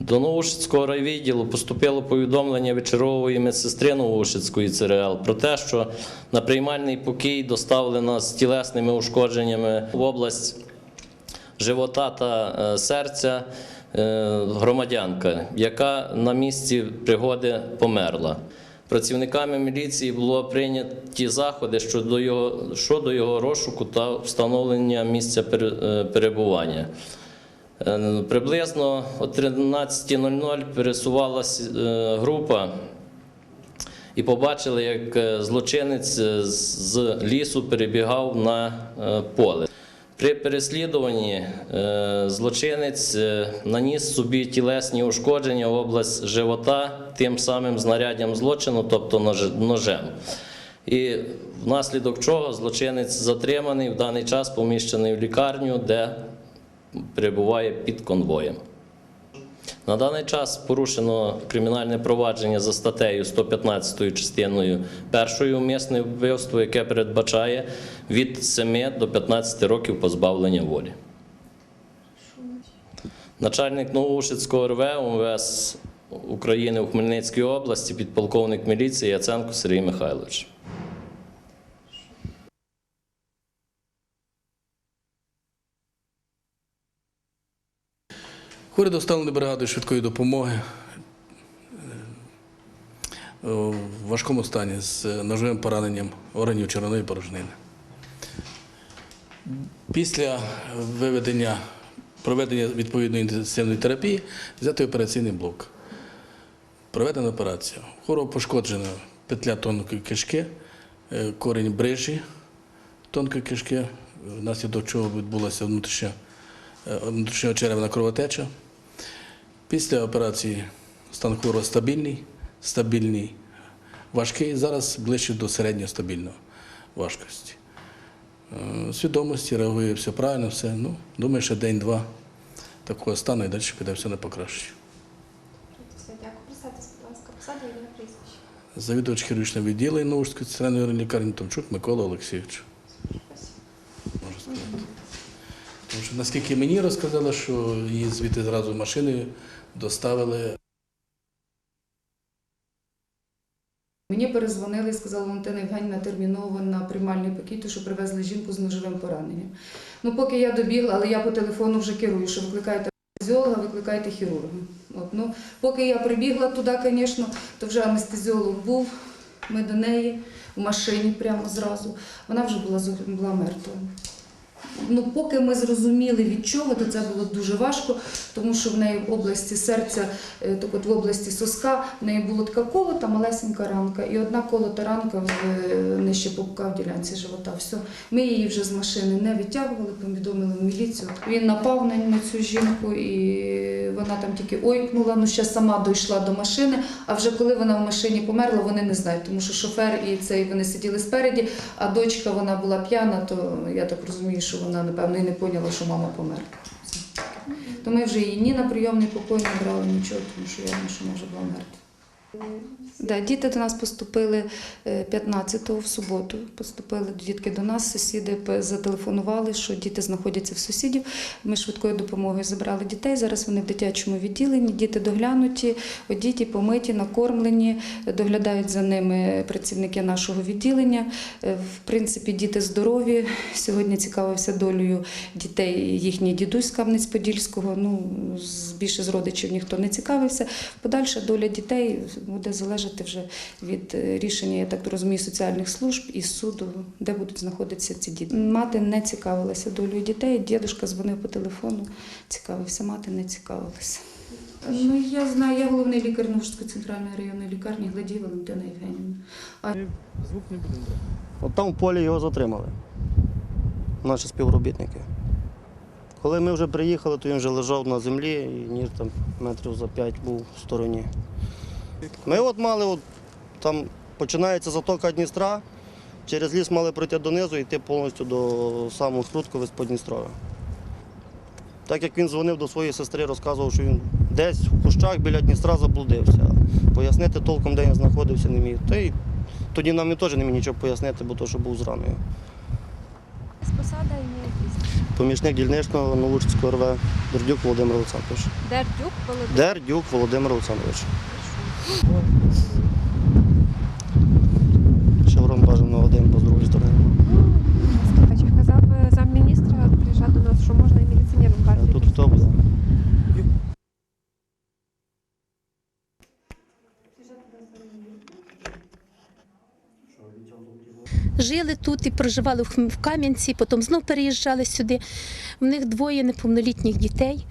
До Новошицького райвідділу поступило повідомлення від чергової медсестри Новошицької ЦРЛ про те, що на приймальний покій доставлена з тілесними ушкодженнями в область живота та е, серця е, громадянка, яка на місці пригоди померла. Працівниками міліції було прийняті заходи щодо його, щодо його розшуку та встановлення місця е, перебування. Е, Приблизно о 13.00 пересувалася е, група і побачили, як е, злочинець з- лісу перебігав на поле. При переслідуванні злочинець наніс собі тілесні ушкодження в область живота тим самим знаряддям злочину, тобто ножем. І внаслідок чого злочинець затриманий в даний час поміщений в лікарню, де перебуває під конвоєм. На даний час порушено кримінальне провадження за статтею 115 частиною першої умисне вбивство, яке передбачає від 7 до 15 років позбавлення волі. Начальник Новоушицького РВ УМВС України у Хмельницькій області, підполковник міліції Яценко Сергій Михайлович. Хворі доставлені бригадою швидкої допомоги е, в важкому стані з ножовим пораненням органів червоної порожнини. Після виведення, проведення відповідної інтенсивної терапії взятий операційний блок. Проведена операція. Хворого пошкоджена петля тонкої кишки, е, корінь брижі тонкої кишки, внаслідок чого відбулася внутрішня, е, внутрішнього черевна кровотеча. Після операції стан хворого стабільний, стабільний, важкий, зараз ближче до середньостабільного важкості. Е, Свідомості реагує все правильно, все. Ну, думаю, що день-два такого стану і далі піде все на покраще. Все, дякую. Представтесь, будь ласка, посада ім'я прізвище. Завідувач хірургічного відділення Новушської центральної лікарні Томчук Микола Олексійович. Можу сказати. Тому що наскільки мені розказали, що її звідти зразу машиною доставили Мені перезвонили і сказали, Валентина Євгенівна терміново на приймальний пакет, що привезли жінку з ножовим пораненням. Ну, поки я добігла, але я по телефону вже керую, що викликайте анестезіолога, викликайте хірурга. От, ну, поки я прибігла туди, звісно, то вже анестезіолог був, ми до неї в машині прямо зразу. Вона вже була, була мертва. Ну, поки ми зрозуміли від чого, то це було дуже важко, тому що в неї в області серця, е, так от в області соска, в неї було така колота, малесенька ранка, і одна колота ранка е, нижче пупка в ділянці живота. Все. Ми її вже з машини не витягували, повідомили в міліцію. Він напав на, на цю жінку, і вона там тільки ойкнула, ну ще сама дійшла до машини. А вже коли вона в машині померла, вони не знають, тому що шофер і цей вони сиділи спереді, а дочка вона була п'яна, то я так розумію, що вона напевно і не поняла, що мама померла. То ми вже її ні на прийомний покой не брали, нічого, тому що я думаю, що може була мертва. Да, діти до нас поступили е, 15-го в суботу. Поступили дітки до нас. Сусіди зателефонували, що діти знаходяться в сусідів. Ми швидкою допомогою забрали дітей. Зараз вони в дитячому відділенні. Діти доглянуті, одіті, помиті, накормлені. Доглядають за ними працівники нашого відділення. Е, В принципі, діти здорові. Сьогодні цікавився долею дітей їхній дідусь Кам'янець-Подільського. Ну, більше з родичів ніхто не цікавився. Подальша доля дітей буде залежати вже від е, рішення, я так розумію, соціальних служб і суду, де будуть знаходитися ці діти. Мати не цікавилася долею дітей. Дідушка дзвонив по телефону, цікавився, мати не цікавилася. Ну, я знаю, я головний лікар Новшської центральної районної лікарні Гладій Валентина Євгенівна. А Звук не будемо. От там в полі його затримали. Наші співробітники. Коли ми вже приїхали, то він вже лежав на землі і ніж там метрів за п'ять був в стороні. Ми от мали, от, там починається затока Дністра, через ліс мали пройти донизу і йти повністю до самого по Дністрові. Так як він дзвонив до своєї сестри, розказував, що він десь в кущах біля Дністра заблудився. Пояснити толком, де він знаходився, не міг. Та й тоді нам теж не міг нічого пояснити, бо то, що був з раною. З посади ім'я. Помічник дільничного Новушицького РВ Дердюк Володимир Олександрович. Дердюк Володимир. Дердюк Володимир Олександрович. Шеврон бажано один, бо з другої сторони. Скажіть, казав е, замміністра приїжджав до нас, що можна і міліціонером А. Тут хто буде? Жили тут і проживали в в Кам'янці, потім знов переїжджали сюди. В них двоє неповнолітніх дітей.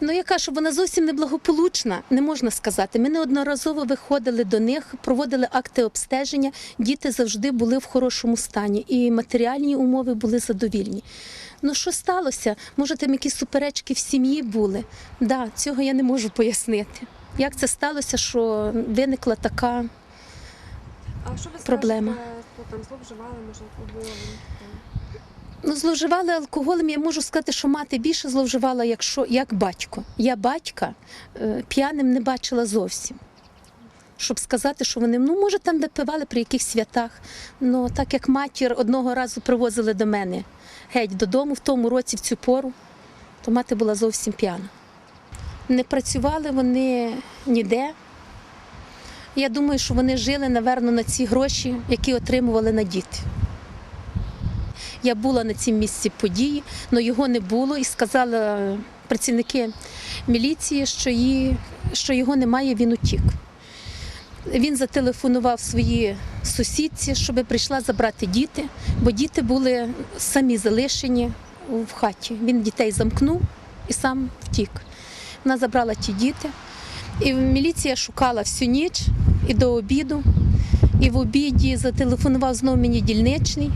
Ну, я кажу, вона зовсім неблагополучна, не можна сказати. Ми неодноразово виходили до них, проводили акти обстеження. Діти завжди були в хорошому стані, і матеріальні умови були задовільні. Ну що сталося? Може, там якісь суперечки в сім'ї були? Да, цього я не можу пояснити. Як це сталося, що виникла така А що ви Проблема. скажете, там зловживали, може, алкоголем? Ну, зловживали алкоголем. Я можу сказати, що мати більше зловживала, якщо як батько. Я батька е, п'яним не бачила зовсім. Щоб сказати, що вони ну може там випивали при якихось святах. Ну так як матір одного разу привозили до мене геть додому в тому році, в цю пору, то мати була зовсім п'яна. Не працювали вони ніде. Я думаю, що вони жили, напевно, на ці гроші, які отримували на діти. Я була на цім місці події, але його не було і сказала працівники міліції, що, її, що його немає, він утік. Він зателефонував своїй сусідці, щоб прийшла забрати діти, бо діти були самі залишені в хаті. Він дітей замкнув і сам втік. Вона забрала ті діти. І міліція шукала всю ніч і до обіду. І в обіді зателефонував знову мені дільничний,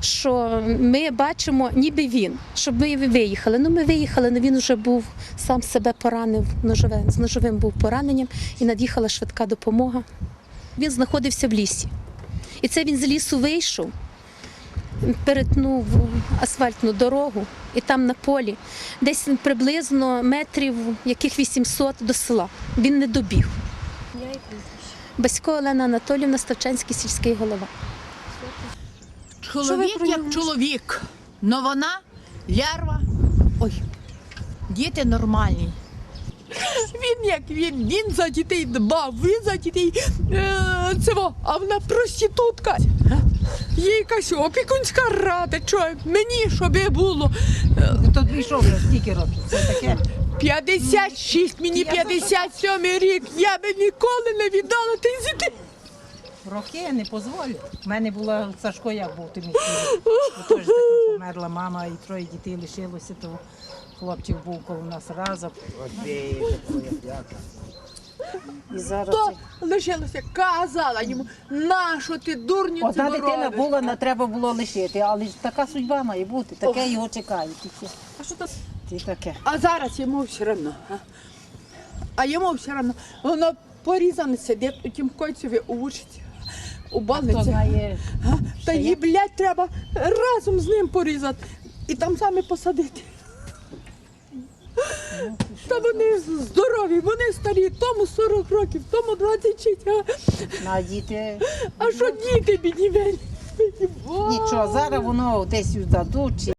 що ми бачимо, ніби він, щоб ми виїхали. Ну, ми виїхали, але він вже був сам себе поранив ножове, з ножовим був пораненням і над'їхала швидка допомога. Він знаходився в лісі. І це він з лісу вийшов, перетнув асфальтну дорогу, і там на полі, десь приблизно метрів яких 800 до села. Він не добіг. Басько Олена Анатолівна, Ставчанський сільський голова. Чоловік як чоловік, но вона лярва. Ой, діти нормальні. Він як він, він за дітей дбав, він за дітей е, цього, а вона проститутка. Є якась опікунська рада, що мені щоб було То дві що вже стільки років? Це таке. 56, мені 57 рік, я би ніколи не віддала тих дітей. Роки я не дозволю. У мене була Сашко, як був тим Теж померла мама і троє дітей лишилося, то хлопчик був коло нас разом. І зараз То лишилося, казала йому, нащо ти дурню одна дитина робиш?» була, не треба було лишити, але ж така судьба має бути, таке його чекають. А що там? Це таке. А зараз йому все одно. А, а йому все одно. Воно порізане сидить у тім койцеві у вушиці. У А, Та її, блядь, треба разом з ним порізати і там саме посадити. Та вони здорові, вони старі, тому 40 років, тому 26. А, на діти. а що діти бідні? Нічого, зараз воно десь дадуть.